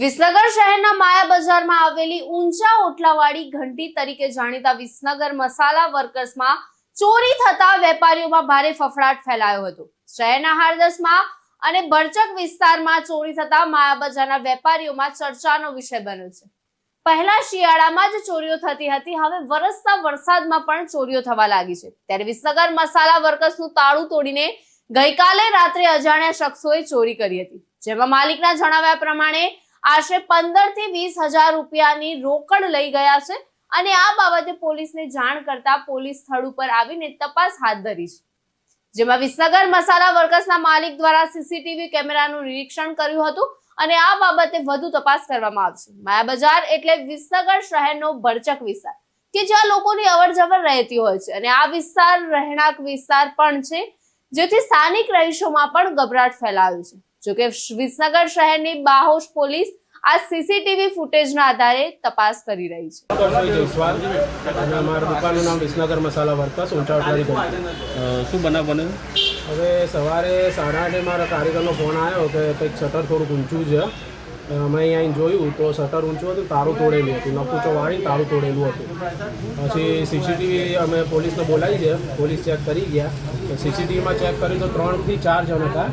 વિસનગર શહેરના માયા બજારમાં આવેલી ઊંચા ઓટલાવાળી ઘંટી તરીકે જાણીતા વિસનગર મસાલા વર્કર્સમાં ચોરી થતા વેપારીઓમાં ભારે ફફડાટ ફેલાયો હતો. શહેરના હારદસમાં અને બરચક વિસ્તારમાં ચોરી થતા માયા બજારના વેપારીઓમાં ચર્ચાનો વિષય બન્યો છે. પહેલા શિયાળામાં જ ચોરીઓ થતી હતી, હવે વરસતા વરસાદમાં પણ ચોરીઓ થવા લાગી છે. ત્યારે વિસનગર મસાલા વર્કર્સનું તાળું તોડીને ગઈકાલે રાત્રે અજાણ્યા શખ્સોએ ચોરી કરી હતી. જેમાં માલિકના જણાવ્યા પ્રમાણે આશરે પંદરથી વીસ હજાર રૂપિયાની રોકડ લઈ ગયા છે અને આ બાબતે પોલીસને જાણ કરતા પોલીસ સ્થળ ઉપર આવીને તપાસ હાથ ધરી છે. જેમાં વિસનગર મસાલા વર્કર્સના માલિક દ્વારા સીસીટીવી કેમેરાનું નિરીક્ષણ કર્યું હતું અને આ બાબતે વધુ તપાસ કરવામાં આવશે. માયા બજાર એટલે વિસનગર શહેરનો ભરચક વિસ્તાર, કે જ્યાં લોકોની અવર જવર રહેતી હોય છે. અને આ વિસ્તાર, રહેણાંક વિસ્તાર પણ છે, જેથી સ્થાનિક રહીશોમાં પણ ગભરાટ ફેલાયો છે. જોકે વિસનગર શહેરની બાહોશ પોલીસ આ સીસીટીવી ફૂટેજના આધારે તપાસ કરી રહી છે. અને અમારા દુકાનનું નામ વિસનગર મસાલા વર્કર્સ ઊંચા ઓટલારી ગલી અ, શું બનાવ બન્યું? હવે સવારે સાડા આઠે મારા કારીગરનો ફોન આવ્યો કે કંઈક શટર થોડુંક ઊંચું છે. અમે અહીંયા જોયું તો શટર ઊંચું હતું? તારું તોડેલું હતું. નકુચો વાળી તારું તોડેલું હતું. પછી સીસીટીવી અમે પોલીસને બોલાવી છે. પોલીસ ચેક કરી ગયા. સીસીટીવીમાં ચેક કર્યું તો ત્રણથી ચાર જણ હતા.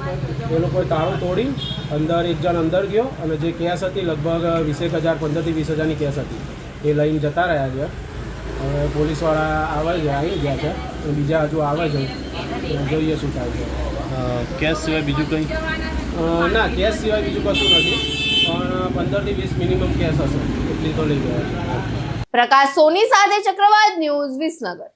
એ લોકોએ તારું તોડી અંદર એક જણ અંદર ગયો અને જે કેસ હતી લગભગ વીસેક હજાર પંદરથી વીસ હજારની કેસ હતી. એ લઈને જતા રહ્યા છે. હવે પોલીસવાળા આવે છે આવી ગયા છે. બીજા હજુ આવે છે. જોઈએ શું થાય છે. કેસ સિવાય બીજું કંઈ? ના કેસ સિવાય બીજું કશું નથી. પ્રકાશ સોની સાથે ચક્રવાત ન્યૂઝ વિસનગર.